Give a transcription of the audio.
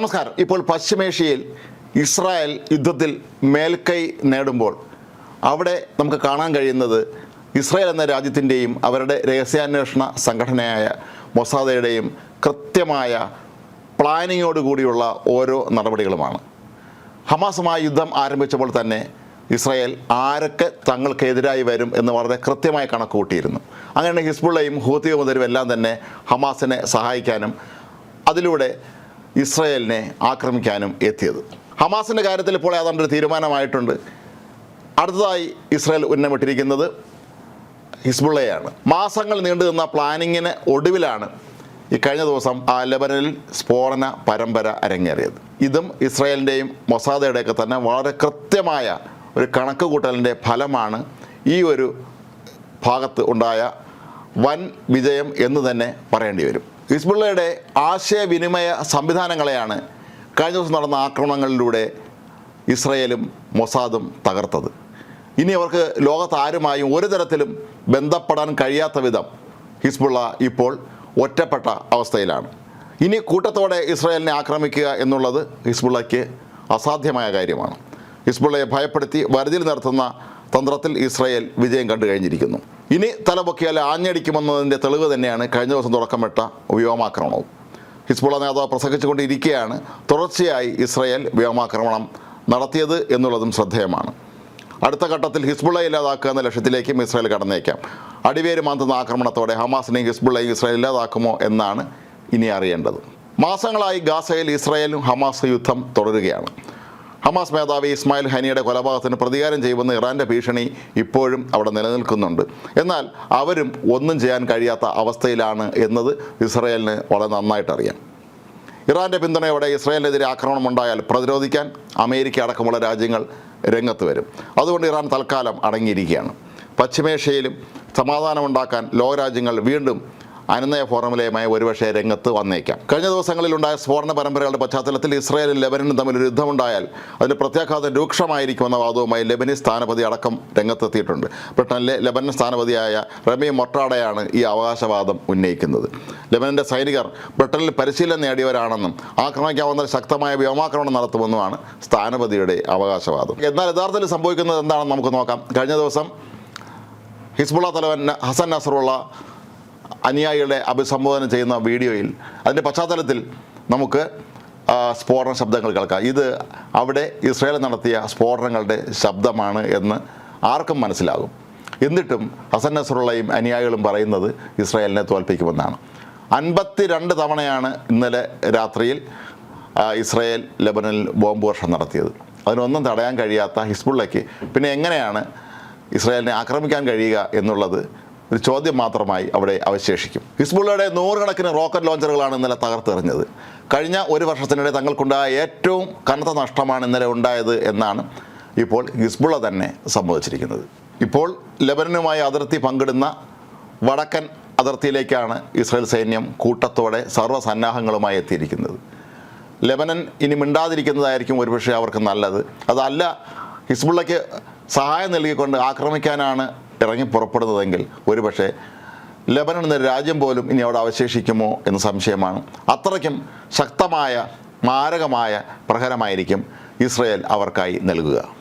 നമസ്കാരം. ഇപ്പോൾ പശ്ചിമേഷ്യയിൽ ഇസ്രായേൽ യുദ്ധത്തിൽ മേൽക്കൈ നേടുമ്പോൾ അവിടെ നമുക്ക് കാണാൻ കഴിയുന്നത് ഇസ്രായേൽ എന്ന രാജ്യത്തിന്റെയും അവരുടെ രഹസ്യാന്വേഷണ സംഘടനയായ മൊസാദയുടെയും കൃത്യമായ പ്ലാനിങ്ങോടുകൂടിയുള്ള ഓരോ നടപടികളുമാണ്. ഹമാസുമായി യുദ്ധം ആരംഭിച്ചപ്പോൾ തന്നെ ഇസ്രായേൽ ആരൊക്കെ തങ്ങൾക്കെതിരായി വരും എന്ന് വളരെ കൃത്യമായി കണക്ക് കൂട്ടിയിരുന്നു അങ്ങനെ ഹിസ്ബുള്ളയും ഹൂത്തിയും മുതലും എല്ലാം തന്നെ ഹമാസിനെ സഹായിക്കാനും അതിലൂടെ ഇസ്രായേലിനെ ആക്രമിക്കാനും എത്തിയത്. ഹമാസിന്റെ കാര്യത്തിൽ ഇപ്പോൾ ഏതാണ്ട് ഒരു തീരുമാനമായിട്ടുണ്ട്. അടുത്തതായി ഇസ്രയേൽ ഉന്നമിട്ടിരിക്കുന്നത് ഹിസ്ബുള്ളയാണ്. മാസങ്ങൾ നീണ്ടു നിന്ന പ്ലാനിങ്ങിന് ഒടുവിലാണ് ഈ കഴിഞ്ഞ ദിവസം ആ ലെബനനിൽ സ്ഫോടന പരമ്പര അരങ്ങേറിയത്. ഇതും ഇസ്രായേലിന്റെയും മൊസാദയുടെയൊക്കെ തന്നെ വളരെ കൃത്യമായ ഒരു കണക്ക് കൂട്ടലിന്റെ ഫലമാണ് ഈ ഒരു ഭാഗത്ത് ഉണ്ടായ വൻ വിജയം എന്ന് തന്നെ പറയേണ്ടി വരും. ഹിസ്ബുള്ളയുടെ ആശയവിനിമയ സംവിധാനങ്ങളെയാണ് കഴിഞ്ഞ ദിവസം നടന്ന ആക്രമണങ്ങളിലൂടെ ഇസ്രയേലും മൊസാദും തകർത്തത്. ഇനി അവർക്ക് ലോകത്ത് ആരുമായും ഒരു തരത്തിലും ബന്ധപ്പെടാൻ കഴിയാത്ത വിധം ഹിസ്ബുള്ള ഇപ്പോൾ ഒറ്റപ്പെട്ട അവസ്ഥയിലാണ്. ഇനി കൂട്ടത്തോടെ ഇസ്രായേലിനെ ആക്രമിക്കുക എന്നുള്ളത് ഹിസ്ബുള്ളയ്ക്ക് അസാധ്യമായ കാര്യമാണ്. ഹിസ്ബുള്ളയെ ഭയപ്പെടുത്തി വരുതിയിൽ നടത്തുന്ന തന്ത്രത്തിൽ ഇസ്രായേൽ വിജയം കണ്ടു കഴിഞ്ഞിരിക്കുന്നു. ഇനി തലപൊക്കിയാൽ ആഞ്ഞടിക്കുമെന്നതിന്റെ തെളിവ് തന്നെയാണ് കഴിഞ്ഞ ദിവസം തുടക്കമിട്ട വ്യോമാക്രമണവും. ഹിസ്ബുള്ള നേതാവ് പ്രസംഗിച്ചുകൊണ്ടിരിക്കുകയാണ് തുടർച്ചയായി ഇസ്രായേൽ വ്യോമാക്രമണം നടത്തിയത് എന്നുള്ളതും ശ്രദ്ധേയമാണ്. അടുത്ത ഘട്ടത്തിൽ ഹിസ്ബുള്ള ഇല്ലാതാക്കുക എന്ന ലക്ഷ്യത്തിലേക്കും ഇസ്രായേൽ കടന്നേക്കാം. അടിവേര് മാന്തുന്ന ആക്രമണത്തോടെ ഹമാസിനെയും ഹിസ്ബുള്ളയും ഇസ്രായേൽ ഇല്ലാതാക്കുമോ എന്നാണ് ഇനി അറിയേണ്ടത്. മാസങ്ങളായി ഗാസയിൽ ഇസ്രായേലും ഹമാസ് യുദ്ധം തുടരുകയാണ്. ഹമാസ് മേധാവി ഇസ്മായിൽ ഹനിയുടെ കൊലപാതകത്തിന് പ്രതികാരം ചെയ്യുമെന്ന് ഇറാന്റെ ഭീഷണി ഇപ്പോഴും അവിടെ നിലനിൽക്കുന്നുണ്ട്. എന്നാൽ അവരും ഒന്നും ചെയ്യാൻ കഴിയാത്ത അവസ്ഥയിലാണ് എന്നത് ഇസ്രയേലിന് വളരെ നന്നായിട്ട് അറിയാം. ഇറാന്റെ പിന്തുണയോടെ ഇസ്രായേലിനെതിരെ ആക്രമണം ഉണ്ടായാൽ പ്രതിരോധിക്കാൻ അമേരിക്ക അടക്കമുള്ള രാജ്യങ്ങൾ രംഗത്ത് വരും. അതുകൊണ്ട് ഇറാൻ തൽക്കാലം അടങ്ങിയിരിക്കുകയാണ്. പശ്ചിമേഷ്യയിലും സമാധാനമുണ്ടാക്കാൻ ലോകരാജ്യങ്ങൾ വീണ്ടും അനുനയ ഫോറമിലെയുമായി ഒരുപക്ഷെ രംഗത്ത് വന്നേക്കാം. കഴിഞ്ഞ ദിവസങ്ങളിൽ ഉണ്ടായ സ്ഫോടന പരമ്പരകളുടെ പശ്ചാത്തലത്തിൽ ഇസ്രായേലും ലെബനനും തമ്മിൽ ഒരു യുദ്ധമുണ്ടായാൽ അതിന് പ്രത്യാഘാതം രൂക്ഷമായിരിക്കുമെന്ന വാദവുമായി ലെബനീസ് സ്ഥാനപതി അടക്കം രംഗത്തെത്തിയിട്ടുണ്ട്. ബ്രിട്ടനിലെ ലെബനൻ സ്ഥാനപതിയായ റമി മൊട്ടാഡയാണ് ഈ അവകാശവാദം ഉന്നയിക്കുന്നത്. ലെബനന്റെ സൈനികർ ബ്രിട്ടനിൽ പരിശീലനം നേടിയവരാണെന്നും ആക്രമിക്കാവുന്ന ശക്തമായ വ്യോമാക്രമണം നടത്തുമെന്നുമാണ് സ്ഥാനപതിയുടെ അവകാശവാദം. എന്നാൽ യഥാർത്ഥത്തിൽ സംഭവിക്കുന്നത് എന്താണെന്ന് നമുക്ക് നോക്കാം. കഴിഞ്ഞ ദിവസം ഹിസ്ബുള്ള തലവൻ ഹസൻ നസറുള്ള അനുയായികളെ അഭിസംബോധന ചെയ്യുന്ന വീഡിയോയിൽ അതിന്റെ പശ്ചാത്തലത്തിൽ നമുക്ക് സ്ഫോടന ശബ്ദങ്ങൾ കേൾക്കാം. ഇത് അവിടെ ഇസ്രയേൽ നടത്തിയ സ്ഫോടനങ്ങളുടെ ശബ്ദമാണ് എന്ന് ആർക്കും മനസ്സിലാകും. എന്നിട്ടും ഹസൻ നസറുള്ളയും അനുയായികളും പറയുന്നത് ഇസ്രായേലിനെ തോൽപ്പിക്കുമെന്നാണ്. അൻപത്തി രണ്ട് തവണയാണ് ഇന്നലെ രാത്രിയിൽ ഇസ്രയേൽ ലെബനനിൽ ബോംബ് വർഷം നടത്തിയത്. അതിനൊന്നും തടയാൻ കഴിയാത്ത ഹിസ്ബുള്ളയ്ക്ക്. പിന്നെ എങ്ങനെയാണ് ഇസ്രായേലിനെ ആക്രമിക്കാൻ കഴിയുക എന്നുള്ളത് ഒരു ചോദ്യം മാത്രമായി അവിടെ അവശേഷിക്കും. ഹിസ്ബുള്ളയുടെ നൂറുകണക്കിന് റോക്കറ്റ് ലോഞ്ചറുകളാണ് ഇന്നലെ തകർത്തെറിഞ്ഞത്. കഴിഞ്ഞ ഒരു വർഷത്തിനിടെ തങ്ങൾക്കുണ്ടായ ഏറ്റവും കനത്ത നഷ്ടമാണ് ഇന്നലെ ഉണ്ടായത് എന്നാണ് ഇപ്പോൾ ഹിസ്ബുള്ള തന്നെ സംഭവിച്ചിരിക്കുന്നത് ഇപ്പോൾ ലെബനനുമായി അതിർത്തി പങ്കിടുന്ന വടക്കൻ അതിർത്തിയിലേക്കാണ് ഇസ്രായേൽ സൈന്യം കൂട്ടത്തോടെ സർവസന്നാഹങ്ങളുമായി എത്തിയിരിക്കുന്നത്. ലെബനൻ ഇനി മിണ്ടാതിരിക്കുന്നതായിരിക്കും ഒരുപക്ഷെ അവർക്ക് നല്ലത്. അതല്ല ഹിസ്ബുള്ളയ്ക്ക് സഹായം നൽകിക്കൊണ്ട് ആക്രമിക്കാനാണ് ഇറങ്ങി പുറപ്പെടുന്നതെങ്കിൽ ഒരുപക്ഷെ ലബനൻ എന്ന രാജ്യം പോലും ഇനി അവിടെ അവശേഷിക്കുമോ എന്ന് സംശയമാണ്. അത്രയ്ക്കും ശക്തമായ മാരകമായ പ്രഹരമായിരിക്കും ഇസ്രയേൽ അവർക്കായി നൽകുക.